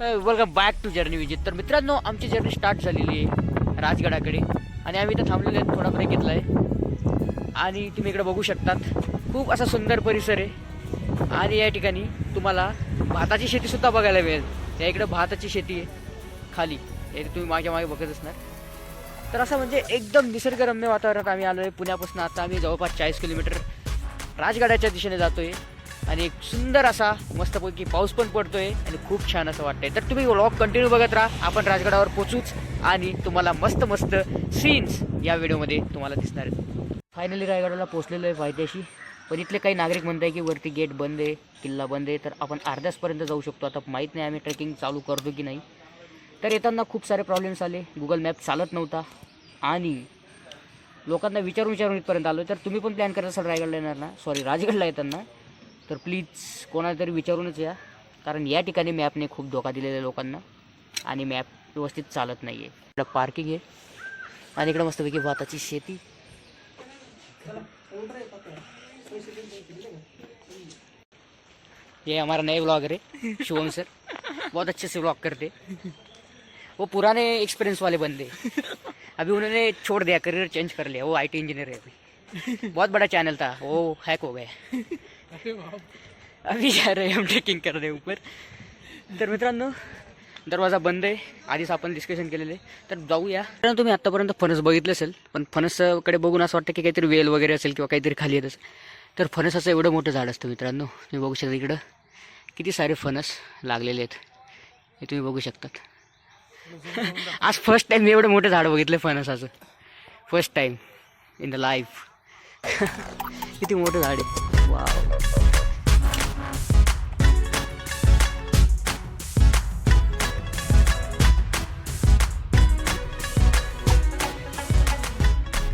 Welcome back to journey Vijit तर मित्रांनो आमची जर्नी स्टार्ट झालेली आहे राजगडाकडे. आणि आम्ही इथं थांबलेलो आहेत थोडा ब्रेक घेतला आहे. आणि तुम्ही इकडे बघू शकतात खूप असा सुंदर परिसर आहे. आणि या ठिकाणी तुम्हाला भाताची शेतीसुद्धा बघायला मिळेल. या इकडे भाताची शेती आहे खाली. हे तुम्ही माझ्या मागे बघत असणार. तर असं म्हणजे एकदम निसर्गरम्य वातावरणात आम्ही आलो आहे पुण्यापासून आता आम्ही जवळपास चाळीस किलोमीटर राजगडाच्या दिशेने जातो आहे आणि एक सुंदर असा मस्तपैकी पाऊस पण पडतोय आणि खूप छान असं वाटतंय. तर तुम्ही व्लॉग कंटिन्यू बघत राहा. आपण राजगडावर पोचूच आणि तुम्हाला मस्त मस्त सीन्स या व्हिडिओमध्ये तुम्हाला दिसणार आहेत. फायनली रायगडाला पोचलेलो आहे फायद्याशी. पण इथले काही नागरिक म्हणत आहे की वरती गेट बंद आहे किल्ला बंद आहे. तर आपण अर्ध्यासपर्यंत जाऊ शकतो. आता माहीत नाही आम्ही ट्रेकिंग चालू करतो की नाही. तर येताना खूप सारे प्रॉब्लेम्स आले. गुगल मॅप चालत नव्हता. आणि लोकांना विचारून विचारून इथपर्यंत आलो तर तुम्ही पण प्लॅन करत असाल रायगडला येणार ना? सॉरी राजगडला येताना. तर प्लीज कोणाला तरी विचारूनच या. कारण या ठिकाणी मॅपने खूप धोका दिलेला आहे लोकांना. आणि मॅप व्यवस्थित चालत नाही आहे इकडं पार्किंग आहे. आणि इकडं मस्तपैकी भाताची शेती. ये हमारा नए ब्लॉगर है शुभम सर बहुत अच्छे से ब्लॉग करते. वो पुराने एक्सपीरियंस वाले बंदे. अभी उन्होंने छोड़ दिया करियर चेंज कर लिया. वो आईटी इंजीनियर है अभी. बहुत बड़ा चैनल था. वो हैक हो गया. अभी जा रहे हम ट्रेकिंग करणे ऊपर. तर मित्रांनो दरवाजा बंद आहे. आधीच आपण डिस्कशन केलेलं. आहे तर जाऊया. कारण तुम्ही आत्तापर्यंत फणस बघितलं असेल पण फणसकडे बघून असं वाटतं की काहीतरी वेल वगैरे असेल किंवा काहीतरी खाली येत असेल. तर फणसाचं एवढं मोठं झाड असतं मित्रांनो. तुम्ही बघू शकता इकडं. किती सारे फणस लागलेले आहेत. हे तुम्ही बघू शकतात. आज फर्स्ट टाईम मी एवढं मोठं झाड बघितलं फणसाचं. First time in the life किती मोठं झाड आहे. वाव.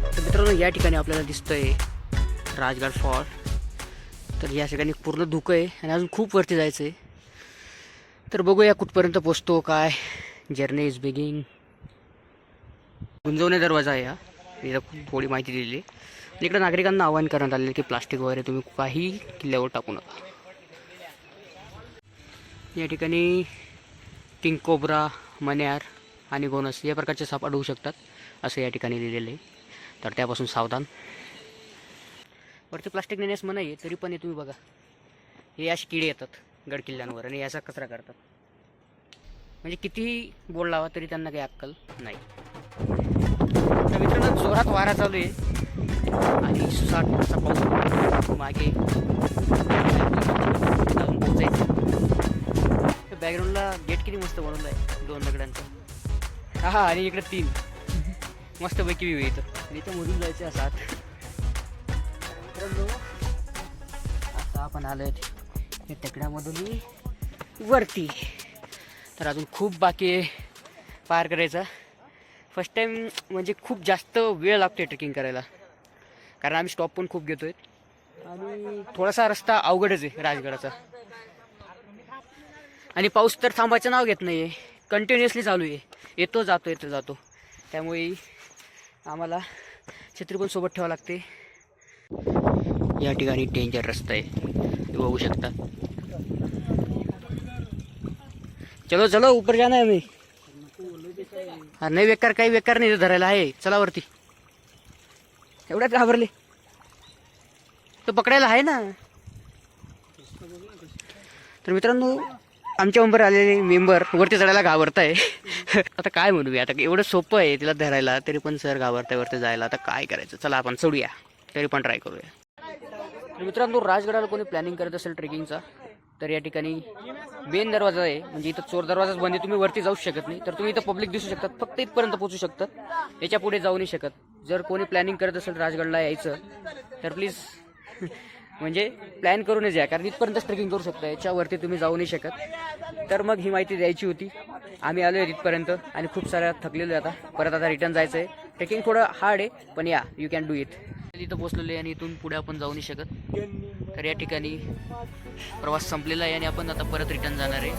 तर मित्रांनो या ठिकाणी आपल्याला दिसतंय राजगड फॉर्ट तर या ठिकाणी पूर्ण धुकं आहे आणि अजून खूप वरती जायचं आहे तर बघूया कुठपर्यंत पोचतो काय? जर्नी इज बिगिंग गुंजवणे दरवाजा आहे हा. खूप थोडी माहिती दिलेली आहे. इकडं नागरिकांना आवाहन करण्यात आलेलं की प्लास्टिक वगैरे तुम्ही काही किल्ल्यावर टाकू नका. या ठिकाणी किंग कोब्रा मन्यार आणि गोनस या प्रकारचे साप अडवू शकतात असं या ठिकाणी लिहिलेलं आहे. तर त्यापासून सावधान. वरती प्लास्टिक नेण्यास मनाई आहे तरी पण हे तुम्ही बघा. हे असे किडे येतात गड किल्ल्यांवर आणि याचा कचरा करतात. म्हणजे कितीही बोल लावा तरी त्यांना काही अक्कल नाही. तर मित्रांनो जोरात वारा चालू आहे. आणि सुसाटचा पाऊस मागे जाऊन पोचायचं बॅकग्राऊंडला गेट किती मस्त बनवलं आहे दोन दगडांचं. हा हा आणि इकडे तीन. मस्त पैकी व्ह्यू येतं इथं याच्यामधून जायचं असं आत आता आपण आलो आहे दगडामधून वरती. तर अजून खूप बाकी आहे पार करायचा. फर्स्ट टाईम म्हणजे खूप जास्त वेळ लागतो ट्रेकिंग करायला. कारण आम्ही स्टॉप पण खूप घेतोय. आणि थोडासा रस्ता अवघडच आहे राजगडाचा. आणि पाऊस तर थांबायचं नाव घेत नाही आहे कंटिन्युअसली चालू आहे. येतो जातो येतो जातो. त्यामुळे आम्हाला छत्री पण सोबत ठेवावं लागते. या ठिकाणी डेंजर रस्ता आहे. बघू शकता. चलो चलो ऊपर जाणार आम्ही हा नाही बेकार काही बेकार नाही इथं धरायला आहे. चला वरती. एवढ्यात घाबरले. तो पकडायला आहे ना? तर मित्रांनो आमच्या उंबर आलेले मेंबर वरती चढायला घाबरताय. आता काय म्हणूया? आता एवढं सोपं आहे तिला धरायला तरी पण सर घाबरताय वरती जायला. आता काय करायचं? चला आपण चढूया. तरी पण ट्राय करूया. तर मित्रांनो राजगडाला कोणी प्लॅनिंग करत असेल ट्रेकिंगचा तर या ठिकाणी मेन दरवाजा आहे. म्हणजे इथं चोर दरवाजाच बंद आहे. तुम्ही वरती जाऊ शकत नाही. तर तुम्ही इथं पब्लिक दिसू शकतात. फक्त इथपर्यंत पोहोचू शकतात. याच्यापुढे जाऊ नाही शकत. जर कोणी प्लॅनिंग करत असेल राजगडला यायचं तर प्लीज म्हणजे प्लॅन करूनच या कारण इथपर्यंत ट्रेकिंग करू शकता याच्यावरती तुम्ही जाऊ नाही शकत. तर मग ही माहिती द्यायची होती. आम्ही आलो आहे तिथपर्यंत आणि खूप साऱ्या थकलेलो आता. परत आता रिटर्न जायचं आहे ट्रेकिंग थोडं हार्ड आहे पण या यू कॅन डू इट इथं पोचलेलो आहे आणि इथून पुढे आपण जाऊ नाही शकत. तर या ठिकाणी प्रवास संपलेला आहे आणि आपण आता परत रिटर्न जाणार आहे.